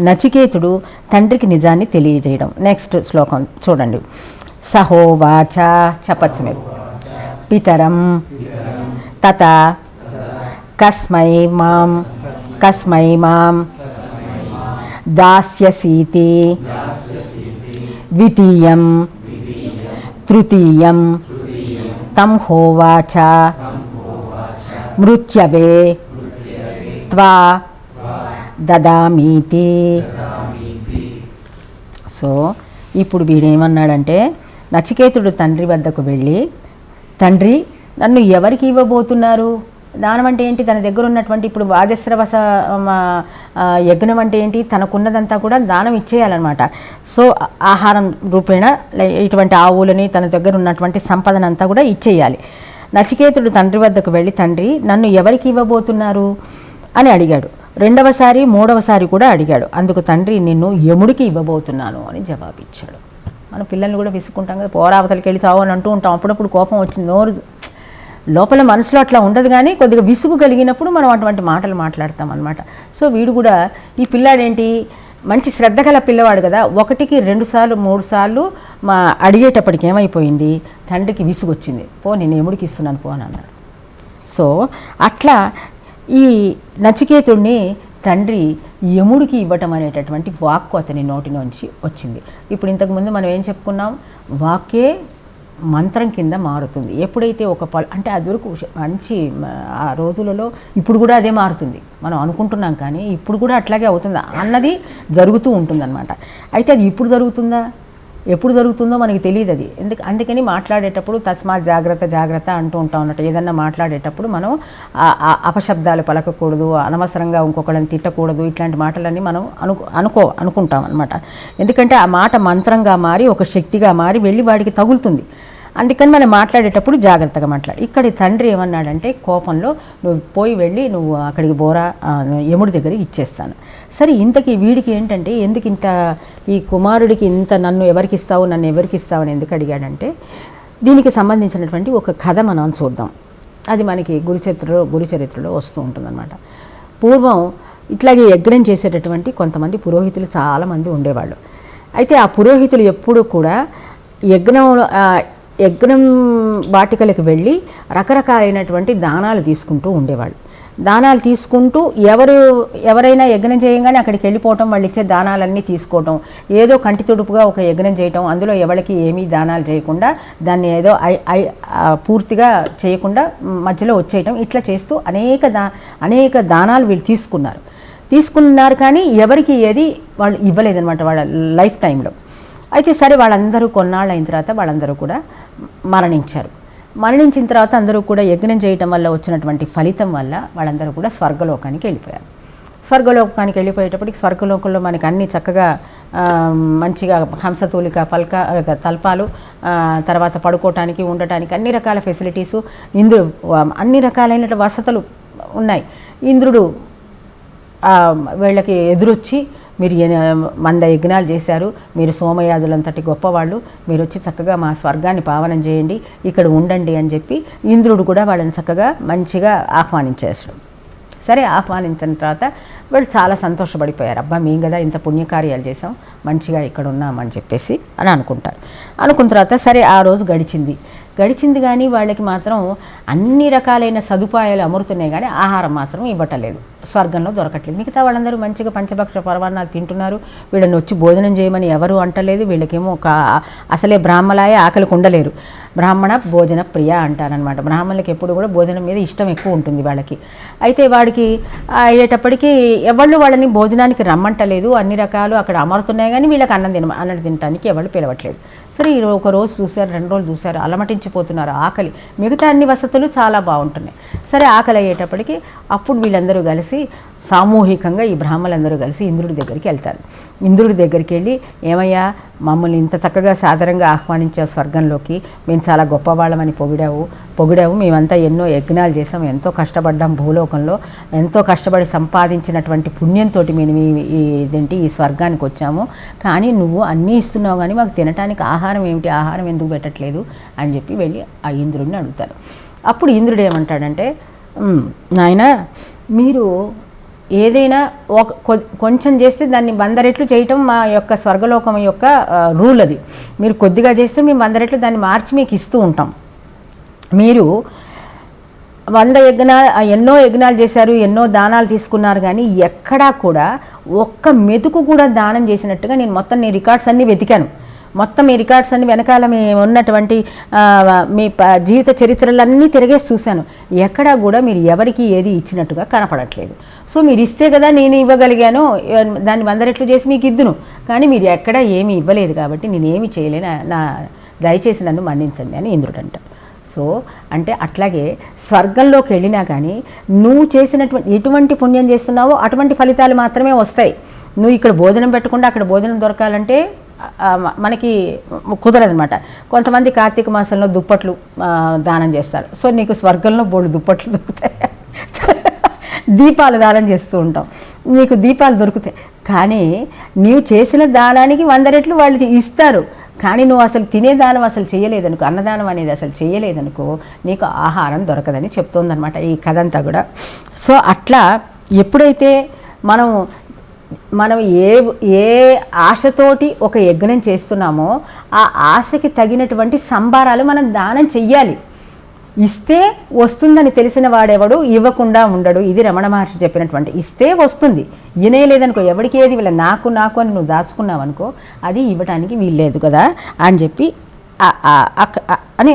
నచికేతుడు తండ్రికి నిజాన్ని తెలియజేయడం. నెక్స్ట్ శ్లోకం చూడండి. సహోవాచ చెప్పచ్చు మీరు పితరం తత కస్మై మాం కస్మై మాం. దాస్యసీతి ద్వితీయం తృతీయం తం హోవాచ మృత్యవే త్వా దదామీతి. సో ఇప్పుడు వీడేమన్నాడంటే నచికేతుడు తండ్రి వద్దకు వెళ్ళి తండ్రి నన్ను ఎవరికి ఇవ్వబోతున్నారు? దానం అంటే ఏంటి? తన దగ్గర ఉన్నటువంటి ఇప్పుడు ఆ, యజ్ఞం అంటే ఏంటి? తనకున్నదంతా కూడా దానం ఇచ్చేయాలన్నమాట. సో ఆహారం రూపేణ ఇటువంటి ఆవులని తన దగ్గర ఉన్నటువంటి సంపదనంతా కూడా ఇచ్చేయాలి. నచికేతుడు తండ్రి వద్దకు వెళ్ళి తండ్రి నన్ను ఎవరికి ఇవ్వబోతున్నారు? అని అడిగాడు. రెండవసారి మూడవసారి కూడా అడిగాడు. అందుకు తండ్రి నిన్ను యముడికి ఇవ్వబోతున్నాను అని జవాబిచ్చాడు. మన పిల్లల్ని కూడా విసుకుంటాం కదా పోరావతలకి వెళ్ళి చావు అని అంటూ ఉంటాం. అప్పుడప్పుడు కోపం వచ్చింది. నోరు లోపల మనసులో అట్లా ఉండదు కానీ కొద్దిగా విసుగు కలిగినప్పుడు మనం అటువంటి మాటలు మాట్లాడతాం అనమాట సో వీడు కూడా ఈ పిల్లాడేంటి? మంచి శ్రద్ధ గల పిల్లవాడు కదా. ఒకటికి రెండు సార్లు మూడు సార్లు మా అడిగేటప్పటికి ఏమైపోయింది? తండ్రికి విసుగు వచ్చింది పో నేను ఎముడికి ఇస్తున్నాను పో అని అన్నాడు. సో అట్లా ఈ నచికేతుడిని తండ్రి యముడికి ఇవ్వటం అనేటటువంటి వాక్కు అతని నోటిలోంచి వచ్చింది. ఇప్పుడు ఇంతకుముందు మనం ఏం చెప్పుకున్నాం? వాక్కే మంత్రం కింద మారుతుంది. ఎప్పుడైతే ఒక పల్ అంటే అది వరకు మంచి ఆ రోజులలో ఇప్పుడు కూడా అదే మారుతుంది. మనం అనుకుంటున్నాం కానీ ఇప్పుడు కూడా అట్లాగే అవుతుందా. అన్నది జరుగుతూ ఉంటుందన్నమాట. అయితే అది ఇప్పుడు జరుగుతుందా? ఎప్పుడు జరుగుతుందో మనకి తెలియదు అది. ఎందుకు అందుకని మాట్లాడేటప్పుడు తస్మాత్ జాగ్రత్త జాగ్రత్త అంటూ ఉంటాం అన్నట్టు ఏదన్నా మాట్లాడేటప్పుడు మనం ఆ- అపశబ్దాలు పలకకూడదు అనవసరంగా ఇంకొకళ్ళని తిట్టకూడదు ఇట్లాంటి మాటలన్నీ మనం అను అనుకో అనుకుంటాం అనమాట ఎందుకంటే ఆ మాట మంత్రంగా మారి ఒక శక్తిగా మారి వెళ్ళి వాడికి తగులుతుంది. అందుకని మనం మాట్లాడేటప్పుడు జాగ్రత్తగా మాట్లాడు. ఇక్కడ తండ్రి ఏమన్నాడంటే కోపంలో నువ్వు పోయి వెళ్ళి నువ్వు అక్కడికి బోరా యముడి దగ్గరికి ఇచ్చేస్తాను. సరే ఇంతకీ వీడికి ఏంటంటే ఎందుకు ఇంత ఈ కుమారుడికి ఇంత నన్ను ఎవరికి ఇస్తావు నన్ను ఎవరికి ఇస్తావు అని ఎందుకు అడిగాడంటే దీనికి సంబంధించినటువంటి ఒక కథ మనం చూద్దాం. అది మనకి గురుచరిత్రలో గురుచరిత్రలో వస్తూ ఉంటుందన్నమాట. పూర్వం ఇట్లాగే యజ్ఞం చేసేటటువంటి కొంతమంది పురోహితులు చాలామంది ఉండేవాళ్ళు. అయితే ఆ పురోహితులు ఎప్పుడూ కూడా యజ్ఞంలో యజ్ఞం వాటికలకు వెళ్ళి రకరకాలైనటువంటి దానాలు తీసుకుంటూ ఉండేవాళ్ళు. దానాలు తీసుకుంటూ ఎవరు ఎవరైనా యజ్ఞం చేయగానే అక్కడికి వెళ్ళిపోవటం వాళ్ళు ఇచ్చే దానాలన్నీ తీసుకోవటం ఏదో కంటి తుడుపుగా ఒక యజ్ఞం చేయటం అందులో ఎవరికి ఏమీ దానాలు చేయకుండా దాన్ని ఏదో ఐ ఐ పూర్తిగా చేయకుండా మధ్యలో వచ్చేయటం ఇట్లా చేస్తూ అనేక దా అనేక దానాలు వీళ్ళు తీసుకున్నారు. తీసుకున్నారు కానీ ఎవరికి ఏది వాళ్ళు ఇవ్వలేదన్నమాట వాళ్ళ లైఫ్ టైంలో. అయితే సరే వాళ్ళందరూ కొన్నాళ్ళు అయిన తర్వాత వాళ్ళందరూ కూడా మరణించారు. మరణించిన తర్వాత అందరూ కూడా యజ్ఞం చేయటం వల్ల వచ్చినటువంటి ఫలితం వల్ల వాళ్ళందరూ కూడా స్వర్గలోకానికి వెళ్ళిపోయారు. స్వర్గలోకానికి వెళ్ళిపోయేటప్పటికి స్వర్గలోకంలో మనకి అన్ని చక్కగా మంచిగా హంసతూలిక పల్క తల్పాలు తర్వాత పడుకోవటానికి ఉండటానికి అన్ని రకాల ఫెసిలిటీసు ఇంద్రుడు అన్ని రకాలైన వసతులు ఉన్నాయి. ఇంద్రుడు వీళ్ళకి ఎదురొచ్చి మీరు మంద యజ్ఞాలు చేశారు మీరు సోమయాదులంతటి గొప్పవాళ్ళు మీరు వచ్చి చక్కగా మా స్వర్గాన్ని పావనం చేయండి ఇక్కడ ఉండండి అని చెప్పి ఇంద్రుడు కూడా వాళ్ళని చక్కగా మంచిగా ఆహ్వానించేసాడు సరే ఆహ్వానించిన తర్వాత వాళ్ళు చాలా సంతోషపడిపోయారు. అబ్బా మేము కదా ఇంత పుణ్యకార్యాలు చేసాం మంచిగా ఇక్కడ ఉన్నామని చెప్పేసి అని అనుకుంటారు. అనుకున్న తర్వాత సరే ఆ రోజు గడిచింది. గడిచింది కానీ వాళ్ళకి మాత్రం అన్ని రకాలైన సదుపాయాలు అమరుతున్నాయి కానీ ఆహారం మాత్రం ఇవ్వటలేదు స్వర్గంలో దొరకట్లేదు. మిగతా వాళ్ళందరూ మంచిగా పంచభక్ష పర్వాణాలు తింటున్నారు. వీళ్ళని వచ్చి భోజనం చేయమని ఎవరు అంటలేదు. వీళ్ళకేమో ఒక అసలే బ్రాహ్మలాయ ఆకలికి ఉండలేరు. బ్రాహ్మణ భోజన ప్రియ అంటారనమాట బ్రాహ్మణులకి ఎప్పుడు కూడా భోజనం మీద ఇష్టం ఎక్కువ ఉంటుంది వాళ్ళకి. అయితే వాడికి అయ్యేటప్పటికీ ఎవళ్ళు వాళ్ళని భోజనానికి రమ్మంటలేదు. అన్ని రకాలు అక్కడ అమరుతున్నాయి కానీ వీళ్ళకి అన్నం తిన అన్నం తినడానికి ఎవరు పిలవట్లేదు. సరే ఈ ఒక రోజు చూశారు రెండు రోజులు చూశారు అలమటించిపోతున్నారు ఆకలి. మిగతా అన్ని వసతులు చాలా బాగుంటున్నాయి. సరే ఆకలి అయ్యేటప్పటికి అప్పుడు వీళ్ళందరూ కలిసి సామూహికంగా ఈ బ్రాహ్మలందరూ కలిసి ఇంద్రుడి దగ్గరికి వెళ్తారు. ఇంద్రుడి దగ్గరికి వెళ్ళి ఏమయ్యా మమ్మల్ని ఇంత చక్కగా సాధారణంగా ఆహ్వానించావు స్వర్గంలోకి మేము చాలా గొప్పవాళ్ళమని పొగిడావు. పొగిడావు. మేమంతా ఎన్నో యజ్ఞాలు చేసాం ఎంతో కష్టపడ్డాం భూలోకంలో. ఎంతో కష్టపడి సంపాదించినటువంటి పుణ్యంతో మేము ఈ ఇదేంటి ఈ స్వర్గానికి వచ్చాము. కానీ నువ్వు అన్నీ ఇస్తున్నావు కానీ మాకు తినటానికి ఆహారం ఏమిటి? ఆహారం ఎందుకు పెట్టట్లేదు? అని చెప్పి వెళ్ళి ఆ ఇంద్రుడిని అడుగుతారు. అప్పుడు ఇంద్రుడు ఏమంటాడంటే నాయన నాయనా మీరు ఏదైనా ఒక కొంచెం చేస్తే దాన్ని వంద రెట్లు చేయటం మా యొక్క స్వర్గలోకం యొక్క రూల్ అది. మీరు కొద్దిగా చేస్తే మేము వంద రెట్లు దాన్ని మార్చి మీకు ఇస్తూ ఉంటాం. మీరు వంద యజ్ఞాలు ఎన్నో యజ్ఞాలు చేశారు ఎన్నో దానాలు తీసుకున్నారు కానీ ఎక్కడా కూడా ఒక్క మెతుకు కూడా దానం చేసినట్టుగా నేను మొత్తం నీ రికార్డ్స్ అన్నీ వెతికాను. మొత్తం మీ రికార్డ్స్ అన్ని వెనకాల మీ ఉన్నటువంటి మీ ప- జీవిత చరిత్రలన్నీ తిరిగేసి చూశాను. ఎక్కడా కూడా మీరు ఎవరికి ఏది ఇచ్చినట్టుగా కనపడట్లేదు. సో మీరు ఇస్తే కదా నేను ఇవ్వగలిగాను దాన్ని వంద రెట్లు చేసి మీకు ఇద్దును కానీ మీరు ఎక్కడ ఏమీ ఇవ్వలేదు కాబట్టి నేనేమి చేయలేను నా దయచేసి నన్ను మన్నించండి అని ఇంద్రుడు అంటాడు సో అంటే అట్లాగే స్వర్గంలోకి వెళ్ళినా కానీ నువ్వు చేసినటువంటి ఎటువంటి పుణ్యం చేస్తున్నావో అటువంటి ఫలితాలు మాత్రమే వస్తాయి. నువ్వు ఇక్కడ భోజనం పెట్టకుండా అక్కడ భోజనం దొరకాలంటే మనకి కుదరదనమాట కొంతమంది కార్తీక మాసంలో దుప్పట్లు దానం చేస్తారు. సో నీకు స్వర్గంలో బోళ్ళు దుప్పట్లు దొరుకుతాయి. దీపాలు దానం చేస్తూ ఉంటాం. నీకు దీపాలు దొరుకుతాయి కానీ నీవు చేసిన దానానికి వంద రెట్లు వాళ్ళు ఇస్తారు. కానీ నువ్వు అసలు తినే దానం అసలు చేయలేదనుకో అన్నదానం అనేది అసలు చేయలేదనుకో నీకు ఆహారం దొరకదని చెప్తోందనమాట ఈ కథ అంతా కూడా. సో అట్లా ఎప్పుడైతే మనం మనం ఏ ఏ ఆశతోటి ఒక యజ్ఞం చేస్తున్నామో ఆ ఆశకి తగినటువంటి సంబారాలు మనం దానం చెయ్యాలి. ఇస్తే వస్తుందని తెలిసిన వాడెవడు ఇవ్వకుండా ఉండడు. ఇది రమణ మహర్షి చెప్పినటువంటి ఇస్తే వస్తుంది. ఇనే లేదనుకో ఎవరికి ఏది వీళ్ళ నాకు నాకు అని నువ్వు దాచుకున్నావు అనుకో అది ఇవ్వటానికి వీల్లేదు కదా అని చెప్పి అని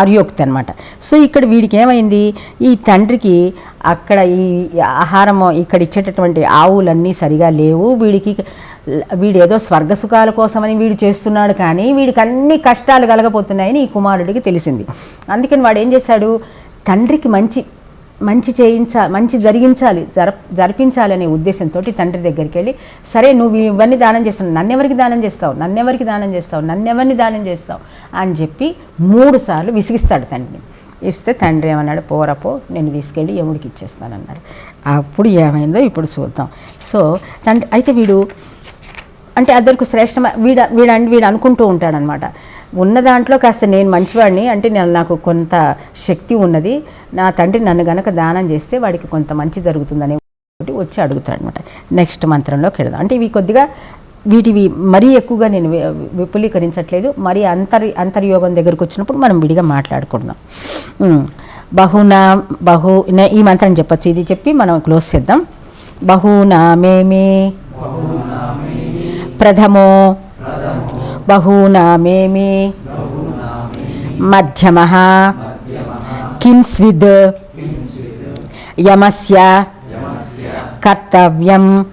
ఆర్యోక్తి అనమాట సో ఇక్కడ వీడికి ఏమైంది ఈ తండ్రికి అక్కడ ఈ ఆహారము ఇక్కడ ఇచ్చేటటువంటి ఆవులన్నీ సరిగా లేవు. వీడికి వీడేదో స్వర్గ సుఖాల కోసమని వీడు చేస్తున్నాడు కానీ వీడికి అన్ని కష్టాలు కలగపోతున్నాయని ఈ కుమారుడికి తెలిసింది. అందుకని వాడు ఏం చేశాడు? తండ్రికి మంచి మంచి చేయించా మంచి జరిగించాలి జర జరిపించాలనే ఉద్దేశంతో తండ్రి దగ్గరికి వెళ్ళి సరే నువ్వు ఇవన్నీ దానం చేస్తావు నన్నెవరికి దానం చేస్తావు నన్నెవరికి దానం చేస్తావు నన్నెవరిని దానం చేస్తావు అని చెప్పి మూడు సార్లు విసిగిస్తాడు తండ్రిని. ఇస్తే తండ్రి ఏమన్నాడు? పోరపో నేను తీసుకెళ్ళి యముడికి ఇచ్చేస్తానన్నాడు. అప్పుడు ఏమైందో ఇప్పుడు చూద్దాం. సో తండ్రి అయితే వీడు అంటే అద్దరికి శ్రేష్టమ వీడ వీడండి వీడు అనుకుంటూ ఉంటాడనమాట. ఉన్న దాంట్లో కాస్త నేను మంచివాడిని అంటే నేను నాకు కొంత శక్తి ఉన్నది. నా తండ్రి నన్ను గనక దానం చేస్తే వాడికి కొంత మంచి జరుగుతుందని ఒకటి వచ్చి అడుగుతాడు అనమాట నెక్స్ట్ మంత్రంలోకి వెళదాం. అంటే ఇవి కొద్దిగా వీటివి మరీ ఎక్కువగా నేను విపులీకరించట్లేదు. మరీ అంతర్ అంతర్యోగం దగ్గరకు వచ్చినప్పుడు మనం విడిగా మాట్లాడుకుందాం. బహునా బహు ఈ మంత్రం చెప్పచ్చు. ఇది చెప్పి మనం క్లోజ్ చేద్దాం. బహూనామేమే ప్రథమో బహూనామేమి? మధ్యమ కింస్విద్ యమస్య. కర్తవ్యం.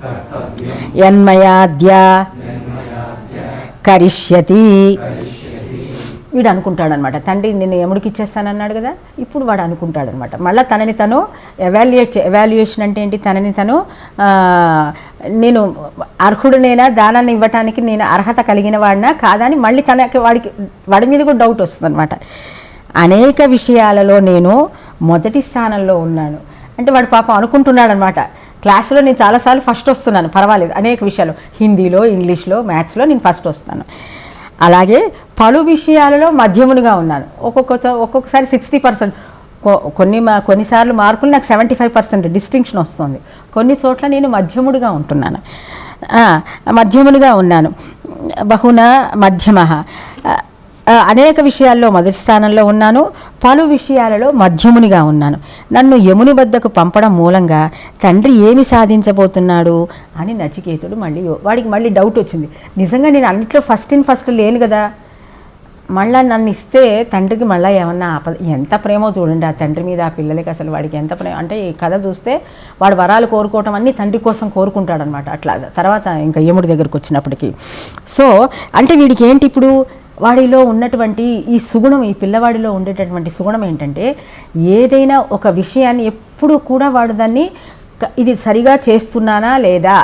యన్మయాద్య. కరిష్యతి. వీడు అనుకుంటాడనమాట తండ్రి నేను ఎముడికి ఇచ్చేస్తానన్నాడు కదా? ఇప్పుడు వాడు అనుకుంటాడనమాట మళ్ళీ తనని తను ఎవాల్యుయేట్ ఎవాల్యుయేషన్ అంటే ఏంటి? తనని తను నేను అర్హుడినైనా? దానాన్ని ఇవ్వటానికి నేను అర్హత కలిగిన వాడినా? కాదని మళ్ళీ తనకి వాడికి వాడి మీద కూడా డౌట్ వస్తుందన్నమాట అనేక విషయాలలో నేను మొదటి స్థానంలో ఉన్నాను. అంటే వాడు పాపం అనుకుంటున్నాడు అనమాట క్లాసులో నేను చాలాసార్లు ఫస్ట్ వస్తున్నాను. పర్వాలేదు. అనేక విషయాలు. హిందీలో ఇంగ్లీష్లో మ్యాథ్స్లో నేను ఫస్ట్ వస్తాను. అలాగే పలు విషయాలలో మధ్యమునిగా ఉన్నాను. ఒక్కొక్క ఒక్కొక్కసారి సిక్స్టీ పర్సెంట్. కొన్ని మా కొన్నిసార్లు మార్కులు నాకు సెవెంటీ ఫైవ్ పర్సెంట్ డిస్టింక్షన్ వస్తుంది. కొన్ని చోట్ల నేను మధ్యముడిగా ఉంటున్నాను. మధ్యమునిగా ఉన్నాను. బహున మధ్యమ అనేక విషయాల్లో మొదటి స్థానంలో ఉన్నాను. పలు విషయాలలో మధ్యమునిగా ఉన్నాను. నన్ను యముని వద్దకు పంపడం మూలంగా తండ్రి ఏమి సాధించబోతున్నాడు అని నచికేతుడు మళ్ళీ వాడికి మళ్ళీ డౌట్ వచ్చింది. నిజంగా నేను అన్నిట్లో ఫస్ట్ ఇన్ ఫస్ట్ లేను కదా. మళ్ళా నన్ను ఇస్తే తండ్రికి మళ్ళీ ఏమన్నా ఆపద ఎంత ప్రేమో చూడండి ఆ తండ్రి మీద ఆ పిల్లలకి అసలు వాడికి ఎంత ప్రేమ అంటే ఈ కథ చూస్తే వాడు వరాలు కోరుకోవటం అన్నీ తండ్రి కోసం కోరుకుంటాడనమాట. అట్లా తర్వాత ఇంకా యముడి దగ్గరకు వచ్చినప్పటికీ. సో అంటే వీడికి ఏంటి ఇప్పుడు? వాడిలో ఉన్నటువంటి ఈ సుగుణం ఈ పిల్లవాడిలో ఉండేటటువంటి సుగుణం ఏంటంటే ఏదైనా ఒక విషయాన్ని ఎప్పుడూ కూడా వాడు దాన్ని ఇది సరిగా చేస్తున్నానా లేదా?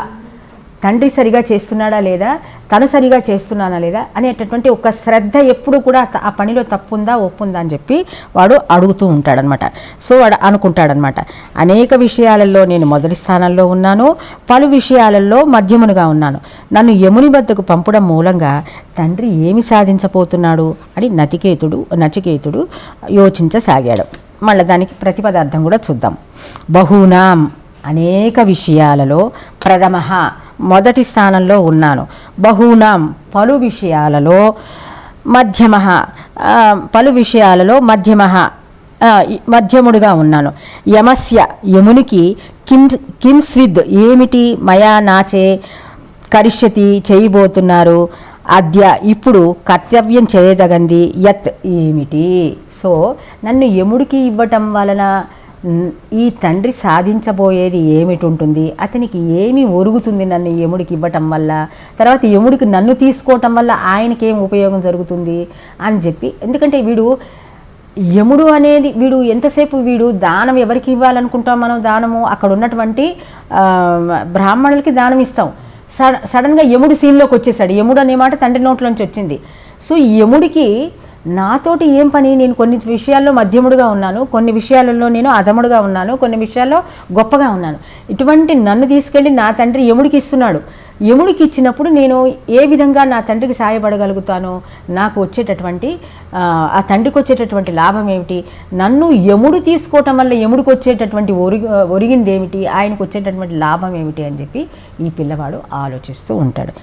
తండ్రి సరిగా చేస్తున్నాడా లేదా? తను సరిగా చేస్తున్నానా లేదా? అనేటటువంటి ఒక శ్రద్ధ ఎప్పుడు కూడా ఆ పనిలో తప్పుందా ఒప్పుందా అని చెప్పి వాడు అడుగుతూ ఉంటాడనమాట. సో వాడు అనుకుంటాడనమాట. అనేక విషయాలలో నేను మొదటి స్థానంలో ఉన్నాను పలు విషయాలలో మధ్యమునుగా ఉన్నాను. నన్ను యముని వద్దకు పంపడం మూలంగా తండ్రి ఏమి సాధించబోతున్నాడు? అని నతికేతుడు నచికేతుడు యోచించసాగాడు. మళ్ళీ దానికి ప్రతిపదార్థం కూడా చూద్దాం. బహూనాం అనేక విషయాలలో ప్రథమ మొదటి స్థానంలో ఉన్నాను. బహూనాం పలు విషయాలలో మధ్యమ పలు విషయాలలో మధ్యమ మధ్యముడుగా ఉన్నాను. యమస్య యమునికి కిం కింస్విద్ ఏమిటి? మయా నాచే కరిష్యతి చేయబోతున్నారు. అద్య ఇప్పుడు కర్తవ్యం చేయదగంది. యత్ ఏమిటి? సో నన్ను యముడికి ఇవ్వటం వలన ఈ తండ్రి సాధించబోయేది ఏమిటి ఉంటుంది అతనికి ఏమి ఒరుగుతుంది నన్ను యముడికి ఇవ్వటం వల్ల? తర్వాత యముడికి నన్ను తీసుకోవటం వల్ల ఆయనకి ఏం ఉపయోగం జరుగుతుంది? అని చెప్పి ఎందుకంటే వీడు యముడు అనేది వీడు ఎంతసేపు వీడు దానం ఎవరికి ఇవ్వాలనుకుంటాం మనం దానము? అక్కడ ఉన్నటువంటి బ్రాహ్మణులకి దానం ఇస్తాం. సడ సడన్గా యముడు సీన్లోకి వచ్చేసాడు యముడు అనే మాట తండ్రి నోట్లోంచి వచ్చింది. సో యముడికి నాతోటి ఏం పని? నేను కొన్ని విషయాల్లో మధ్యముడుగా ఉన్నాను. కొన్ని విషయాలలో నేను అధముడుగా ఉన్నాను. కొన్ని విషయాల్లో గొప్పగా ఉన్నాను. ఇటువంటి నన్ను తీసుకెళ్ళి నా తండ్రి యముడికి ఇస్తున్నాడు. యముడికి ఇచ్చినప్పుడు నేను ఏ విధంగా నా తండ్రికి సాయపడగలుగుతాను నాకు వచ్చేటటువంటి ఆ, తండ్రికి వచ్చేటటువంటి లాభం ఏమిటి? నన్ను యముడు తీసుకోవటం వల్ల యముడికి వచ్చేటటువంటి ఒరిగి ఒరిగింది ఏమిటి ఆయనకు వచ్చేటటువంటి లాభం ఏమిటి అని చెప్పి ఈ పిల్లవాడు ఆలోచిస్తూ ఉంటాడు.